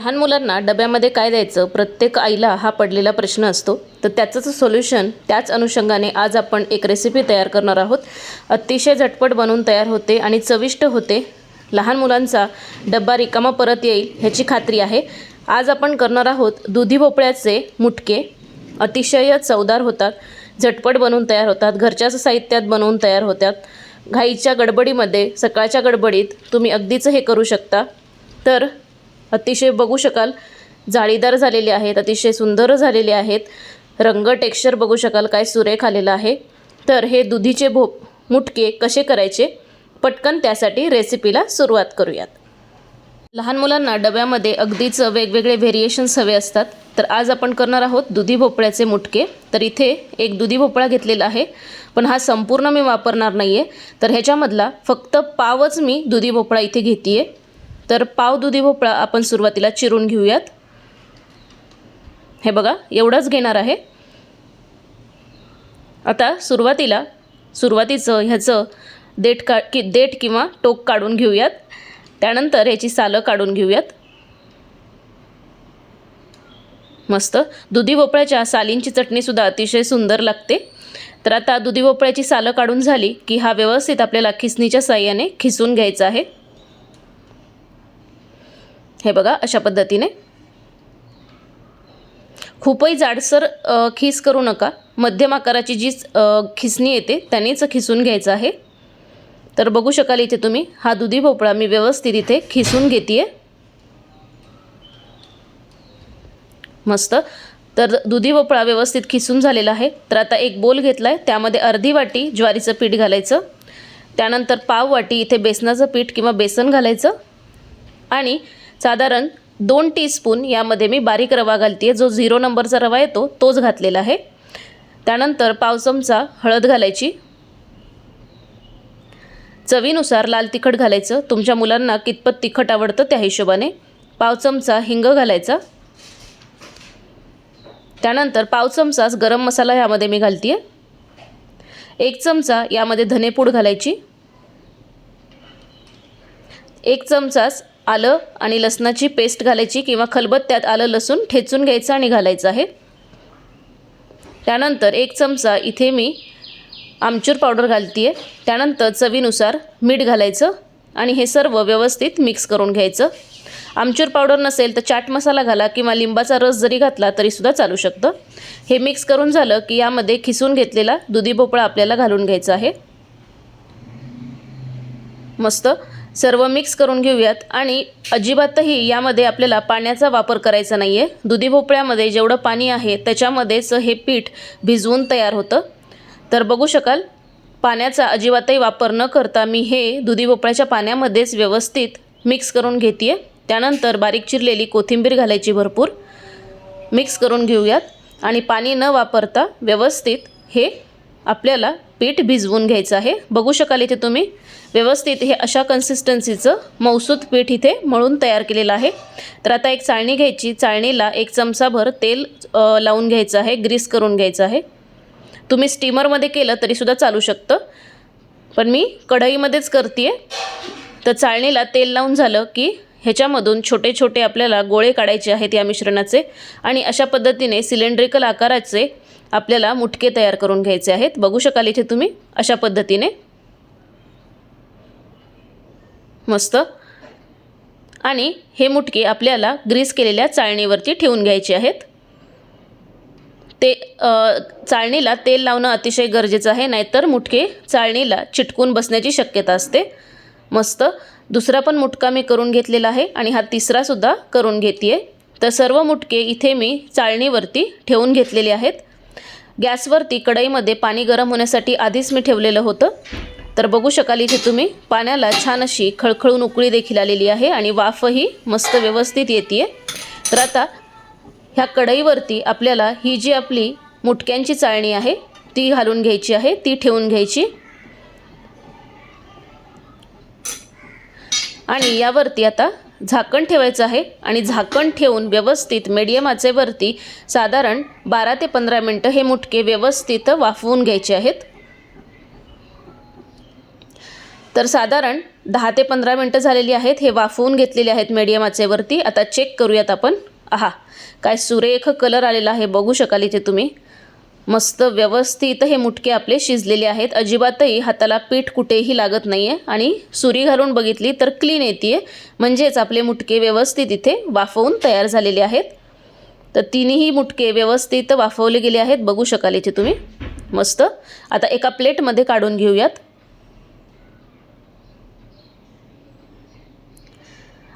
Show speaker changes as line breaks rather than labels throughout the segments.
लहान मुलांना डब्यामध्ये काय द्यायचं? प्रत्येक आईला हा पडलेला प्रश्न असतो. तर त्याचंच सोल्युशन त्याच अनुषंगाने आज आपण एक रेसिपी तयार करणार आहोत. अतिशय झटपट बनवून तयार होते आणि चविष्ट होते. लहान मुलांचा डब्बा रिकामा परत येईल ह्याची खात्री आहे. आज आपण करणार आहोत दुधी भोपळ्याचे मुटके. अतिशय चवदार होतात. झटपट बनवून तयार होतात. घरच्याच साहित्यात बनवून तयार होतात. घाईच्या गडबडीमध्ये सकाळच्या गडबडीत तुम्ही अगदीच हे करू शकता. तर अतिशय बघू शकाल. जाळीदार झालेले आहेत अतिशय सुंदर झालेले आहेत. रंग टेक्स्चर बघू शकाल काय सुरेख आलेलं आहे. तर हे दुधीचे भो मुटके कसे करायचे? पटकन त्यासाठी रेसिपीला सुरुवात करूयात. लहान मुलांना डब्यामध्ये अगदीच वेगवेगळे व्हेरिएशन्स हवे असतात. तर आज आपण करणार आहोत दुधी भोपळ्याचे मुटके. तर इथे एक दुधी भोपळा घेतलेला आहे. पण हा संपूर्ण मी वापरणार नाही आहे तर ह्याच्यामधला फक्त पावच मी दुधी भोपळा इथे घेते आहे तर पाव दुधी भोपळा आपण सुरुवातीला चिरून घेऊयात. हे बघा एवढंच घेणार आहे. आता सुरुवातीला सुरुवातीचं ह्याचं देठ का कि देठ किंवा टोक काढून घेऊयात. त्यानंतर ह्याची सालं काढून घेऊयात. मस्त. दुधी भोपळ्याच्या सालींची चटणीसुद्धा अतिशय सुंदर लागते. तर आता दुधी भोपळ्याची सालं काढून झाली की हा व्यवस्थित आपल्याला खिसणीच्या साह्याने खिसून घ्यायचा आहे. हे बघा अशा पद्धतीने. खूपही जाडसर खिस खीस करू नका. मध्यम आकाराची जी खिसणी येते त्यानेच खिसून घ्यायचं आहे. तर बघू शकाल इथे तुम्ही हा दुधी भोपळा मी व्यवस्थित इथे खिसून घेते मस्त. तर दुधी भोपळा व्यवस्थित खिसून झालेला आहे. तर आता एक बोल घेतला आहे त्यामध्ये अर्धी वाटी ज्वारीचं पीठ घालायचं. त्यानंतर पाव वाटी इथे बेसनाचं पीठ किंवा बेसन घालायचं. आणि साधारण दोन टीस्पून यामध्ये मी बारीक रवा घालते आहे जो झिरो नंबरचा रवा येतो तोच घातलेला आहे. त्यानंतर पाव चमचा हळद घालायची. चवीनुसार लाल तिखट घालायचं. तुमच्या मुलांना कितपत तिखट आवडतं त्या हिशोबाने. पाव चमचा हिंग घालायचा. त्यानंतर पाव चमचाच गरम मसाला यामध्ये मी घालते आहे एक चमचा यामध्ये धनेपूड घालायची. एक चमचाच आलं आणि लसणाची पेस्ट घालायची किंवा खलबत्त्यात आलं लसूण ठेचून घ्यायचं आणि घालायचं आहे. त्यानंतर एक चमचा इथे मी आमचूर पावडर घालते आहे त्यानंतर चवीनुसार मीठ घालायचं आणि हे सर्व व्यवस्थित मिक्स करून घ्यायचं. आमचूर पावडर नसेल तर चाट मसाला घाला किंवा लिंबाचा रस जरी घातला तरीसुद्धा चालू शकतं. हे मिक्स करून झालं की यामध्ये खिसून घेतलेला दुधी भोपळा आपल्याला घालून घ्यायचा आहे. मस्त. सर्व मिक्स करून घेऊयात आणि अजिबातही यामध्ये आपल्याला पाण्याचा वापर करायचा नाही आहे दुधी भोपळ्यामध्ये जेवढं पाणी आहे त्याच्यामध्येच हे पीठ भिजवून तयार होतं. तर बघू शकाल पाण्याचा अजिबातही वापर न करता मी हे दुधी भोपळ्याच्या पाण्यामध्येच व्यवस्थित मिक्स करून घेते आहे त्यानंतर बारीक चिरलेली कोथिंबीर घालायची भरपूर. मिक्स करून घेऊयात आणि पाणी न वापरता व्यवस्थित हे आपल्याला पीठ भिजवून घ्यायचं आहे. बघू शकाल इथे तुम्ही. व्यवस्थित हे अशा कन्सिस्टन्सीचं मौसूद पीठ इथे मळून तयार केलेलं आहे. तर आता एक चाळणी घ्यायची. चाळणीला एक चमचाभर तेल लावून घ्यायचं आहे. ग्रीस करून घ्यायचं आहे. तुम्ही स्टीमरमध्ये केलं तरीसुद्धा चालू शकतं. पण मी कढईमध्येच करते आहे तर चाळणीला तेल लावून झालं की ह्याच्यामधून छोटे छोटे आपल्याला गोळे काढायचे आहेत या मिश्रणाचे. आणि अशा पद्धतीने सिलेंड्रिकल आकाराचे आपल्याला मुटके तयार करून घ्यायचे आहेत. बघू शकाल इथे तुम्ही अशा पद्धतीने. मस्त. आणि हे मुटके आपल्याला ग्रीस केलेल्या चाळणीवरती ठेवून घ्यायचे आहेत. ते चाळणीला तेल लावणं अतिशय गरजेचं आहे नाहीतर मुटके चाळणीला चिटकून बसण्याची शक्यता असते. मस्त. दुसरा पण मुटका मी करून घेतलेला आहे आणि हा तिसरासुद्धा करून घेते आहे तर सर्व मुटके इथे मी चाळणीवरती ठेवून घेतलेले आहेत. गॅसवरती कढईमध्ये पाणी गरम होण्यासाठी आधीच मी ठेवलेलं होतं. तर बघू शकाल इथे तुम्ही पाण्याला छान अशी खळखळून उकळी देखील आलेली आहे आणि वाफही मस्त व्यवस्थित येते तर आता ह्या कढईवरती आपल्याला ही जी आपली मुटक्यांची चाळणी आहे ती घालून घ्यायची आहे ती ठेवून घ्यायची. आणि यावरती आता झाकण ठेवायचं आहे आणि झाकण ठेवून व्यवस्थित मीडियम आचेवरती साधारण बारा ते पंधरा मिनटं हे मुटके व्यवस्थित वाफवून घ्यायचे आहेत. तर साधारण दहा ते पंधरा मिनटं झालेली आहेत हे वाफवून घेतलेले आहेत मीडियम आचेवरती आता चेक करूयात आपण. आहा काय सुरेख कलर आलेला आहे बघू शकाल इथे तुम्ही. मस्त व्यवस्थित हे मुटके आपले शिजलेले आहेत. अजिबातही हाताला पीठ कुठेही लागत नाही आहे आणि सुरी घालून बघितली तर क्लीन येते आहे म्हणजेच आपले मुटके व्यवस्थित इथे वाफवून तयार झालेले आहेत. तर तिन्ही मुटके व्यवस्थित वाफवले गेले आहेत. बघू शकाल इथे तुम्ही. मस्त. आता एका प्लेटमध्ये काढून घेऊयात.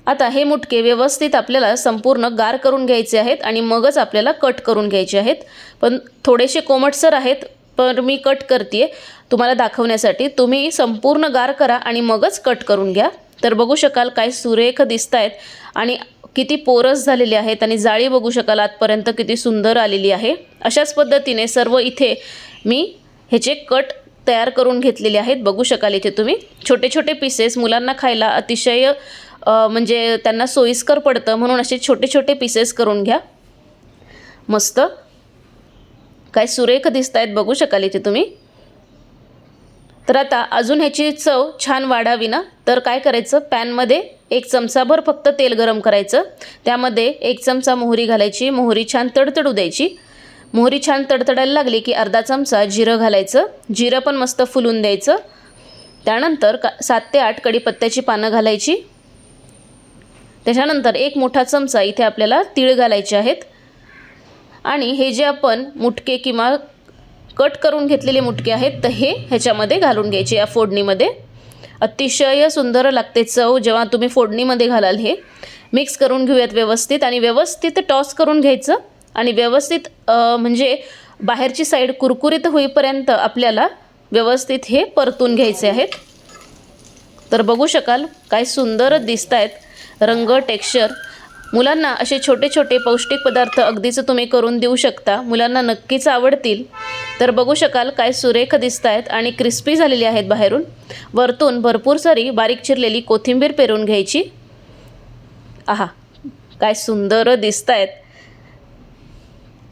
आता हे मुटके व्यवस्थित आपल्याला संपूर्ण गार करून घ्यायचे आहेत आणि मगच आपल्याला कट करून घ्यायचे आहेत. पण थोडेसे कोमटसर आहेत पण मी कट करते तुम्हाला दाखवण्यासाठी तुम्ही संपूर्ण गार करा आणि मगच कट करून घ्या. तर बघू शकाल काय सुरेख दिसत आहेत आणि किती पोरस झालेले आहेत आणि जाळी बघू शकाल आतपर्यंत किती सुंदर आलेली आहे. अशाच पद्धतीने सर्व इथे मी ह्याचे कट तयार करून घेतलेले आहेत. बघू शकाल इथे तुम्ही. छोटे छोटे पीसेस मुलांना खायला अतिशय म्हणजे त्यांना सोयीस्कर पडतं म्हणून असे छोटे छोटे पीसेस करून घ्या. मस्त. काय सुरेख दिसत आहेत बघू शकाल इथे तुम्ही. तर आता अजून ह्याची चव छान वाढावी ना? तर काय करायचं? पॅनमध्ये एक चमचाभर फक्त तेल गरम करायचं. त्यामध्ये एक चमचा मोहरी घालायची. मोहरी छान तडतडू द्यायची. मोहरी छान तडतडायला लागली की अर्धा चमचा जिरं घालायचं. जिरं पण मस्त फुलून द्यायचं. त्यानंतर का सात ते आठ कडीपत्त्याची पानं घालायची. त्याच्यानंतर एक मोठा चमचा इथे आपल्याला तीळ घालायचे आहेत. आणि हे जे आपण मुटके किंवा कट करून घेतलेले मुटके आहेत तर हे ह्याच्यामध्ये घालून घ्यायचे या फोडणीमध्ये. अतिशय सुंदर लागते चव जेव्हा तुम्ही फोडणीमध्ये घालाल हे. मिक्स करून घेऊयात व्यवस्थित आणि व्यवस्थित टॉस करून घ्यायचं. आणि व्यवस्थित म्हणजे बाहेरची साईड कुरकुरीत होईपर्यंत आपल्याला व्यवस्थित हे परतून घ्यायचे आहेत. तर बघू शकाल काय सुंदर दिसत आहेत रंग टेक्स्चर. मुलांना असे छोटे छोटे पौष्टिक पदार्थ अगदीच तुम्ही करून देऊ शकता. मुलांना नक्कीच आवडतील. तर बघू शकाल काय सुरेख दिसत आहेत आणि क्रिस्पी झालेली आहेत बाहेरून. वरतून भरपूर सारी बारीक चिरलेली कोथिंबीर पेरून घ्यायची. आहा काय सुंदर दिसत आहेत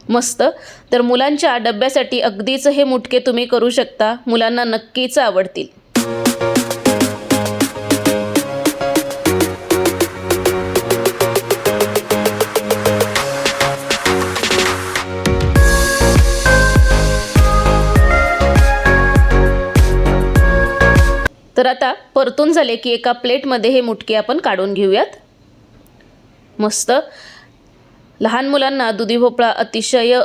मस्त. तर मुलांच्या डब्यासाठी अगदीच हे मुटके तुम्ही करू शकता. मुलांना नक्कीच आवडतील. आता परतून झाले की एका प्लेटमध्ये हे मुटके आपण काढून घेऊयात. मस्त. लहान मुलांना दुधी भोपळा अतिशय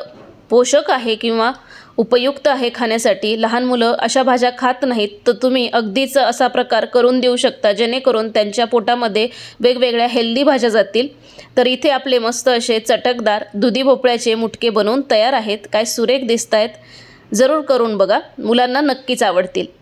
पोषक आहे किंवा उपयुक्त आहे खाण्यासाठी. लहान मुलं अशा भाज्या खात नाहीत तर तुम्ही अगदीच असा प्रकार करून देऊ शकता जेणेकरून त्यांच्या पोटामध्ये वेगवेगळ्या हेल्दी भाज्या जातील. तर इथे आपले मस्त असे चटकदार दुधी भोपळ्याचे मुटके बनवून तयार आहेत. काय सुरेख दिसत आहेत जरूर करून बघा. मुलांना नक्कीच आवडतील.